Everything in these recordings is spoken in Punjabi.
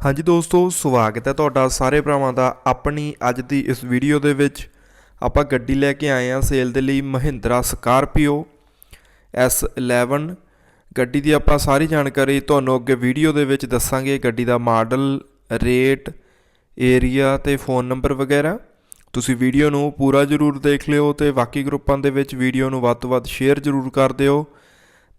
ਹਾਂਜੀ ਦੋਸਤੋ, ਸਵਾਗਤ ਹੈ ਤੁਹਾਡਾ ਸਾਰੇ ਭਰਾਵਾਂ ਦਾ ਆਪਣੀ ਅੱਜ ਦੀ ਇਸ ਵੀਡੀਓ ਦੇ ਵਿੱਚ। ਆਪਾਂ ਗੱਡੀ ਲੈ ਕੇ ਆਏ ਹਾਂ ਸੇਲ ਦੇ ਲਈ ਮਹਿੰਦਰਾ ਸਕਾਰਪੀਓ S11 ਗੱਡੀ ਦੀ ਆਪਾਂ ਸਾਰੀ ਜਾਣਕਾਰੀ ਤੁਹਾਨੂੰ ਅੱਗੇ ਵੀਡੀਓ ਦੇ ਵਿੱਚ ਦੱਸਾਂਗੇ। ਗੱਡੀ ਦਾ ਮਾਡਲ, ਰੇਟ, ਏਰੀਆ ਤੇ ਫੋਨ ਨੰਬਰ ਵਗੈਰਾ। ਤੁਸੀਂ ਵੀਡੀਓ ਨੂੰ ਪੂਰਾ ਜ਼ਰੂਰ ਦੇਖ ਲਿਓ ਤੇ ਬਾਕੀ ਗਰੁੱਪਾਂ ਦੇ ਵਿੱਚ ਵੀਡੀਓ ਨੂੰ ਵੱਧ ਤੋਂ ਵੱਧ ਸ਼ੇਅਰ ਜ਼ਰੂਰ ਕਰ ਦਿਓ।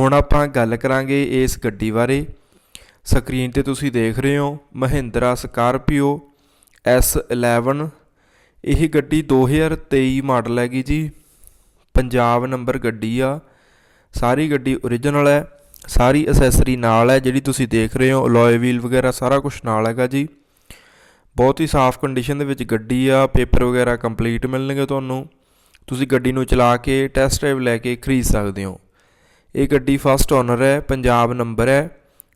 ਹੁਣ ਆਪਾਂ ਗੱਲ ਕਰਾਂਗੇ ਇਸ ਗੱਡੀ ਬਾਰੇ। ਸਕਰੀਨ ਤੇ ਤੁਸੀਂ ਦੇਖ ਰਹੇ ਹੋ ਮਹਿੰਦਰਾ ਸਕਾਰਪੀਓ S11 ਇਹ ਗੱਡੀ 2023 ਮਾਡਲ ਹੈਗੀ ਜੀ। ਪੰਜਾਬ ਨੰਬਰ ਗੱਡੀ ਆ। ਸਾਰੀ ਗੱਡੀ ਓਰੀਜਨਲ ਹੈ। ਸਾਰੀ ਅਸੈਸਰੀ ਨਾਲ ਹੈ, ਜਿਹੜੀ ਤੁਸੀਂ ਦੇਖ ਰਹੇ ਹੋ। ਅਲੋਏ ਵੀਲ ਵਗੈਰਾ ਸਾਰਾ ਕੁਝ ਨਾਲ ਹੈਗਾ ਜੀ। ਬਹੁਤ ਹੀ ਸਾਫ਼ ਕੰਡੀਸ਼ਨ ਦੇ ਵਿੱਚ ਗੱਡੀ ਆ। ਪੇਪਰ ਵਗੈਰਾ ਕੰਪਲੀਟ ਮਿਲਣਗੇ ਤੁਹਾਨੂੰ। ਤੁਸੀਂ ਗੱਡੀ ਨੂੰ ਚਲਾ ਕੇ ਟੈਸਟ ਡਰਾਈਵ ਲੈ ਕੇ ਖਰੀਦ ਸਕਦੇ ਹੋ। ਇਹ ਗੱਡੀ ਫਸਟ ਓਨਰ ਹੈ, ਪੰਜਾਬ ਨੰਬਰ ਹੈ।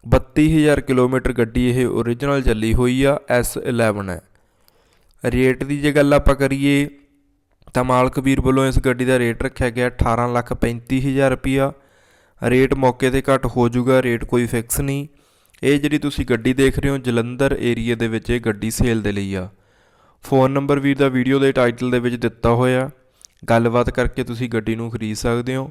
32000 ਕਿਲੋਮੀਟਰ ਗੱਡੀ ਇਹ ਓਰੀਜਨਲ ਚੱਲੀ ਹੋਈ ਆ S11 ਹੈ। ਰੇਟ ਦੀ ਜੇ ਗੱਲ ਆਪਾਂ ਕਰੀਏ, ਤਾਂ ਮਾਲਕ ਵੀਰ ਵੱਲੋਂ ਇਸ ਗੱਡੀ ਦਾ ਰੇਟ ਰੱਖਿਆ ਗਿਆ 1835000 ਰੁਪਿਆ ਰੇਟ ਮੌਕੇ ਤੇ ਘੱਟ ਹੋ ਜਾਊਗਾ, ਰੇਟ ਕੋਈ ਫਿਕਸ ਨਹੀਂ। ਇਹ ਜਿਹੜੀ ਤੁਸੀਂ ਗੱਡੀ ਦੇਖ ਰਹੇ ਹੋ, ਜਲੰਧਰ ਏਰੀਆ ਦੇ ਵਿੱਚ ਇਹ ਗੱਡੀ ਸੇਲ ਦੇ ਲਈ ਆ। ਫੋਨ ਨੰਬਰ ਵੀਰ ਦਾ ਵੀਡੀਓ ਦੇ ਟਾਈਟਲ ਦੇ ਵਿੱਚ ਦਿੱਤਾ ਹੋਇਆ। ਗੱਲਬਾਤ ਕਰਕੇ ਤੁਸੀਂ ਗੱਡੀ ਨੂੰ ਖਰੀਦ ਸਕਦੇ ਹੋ।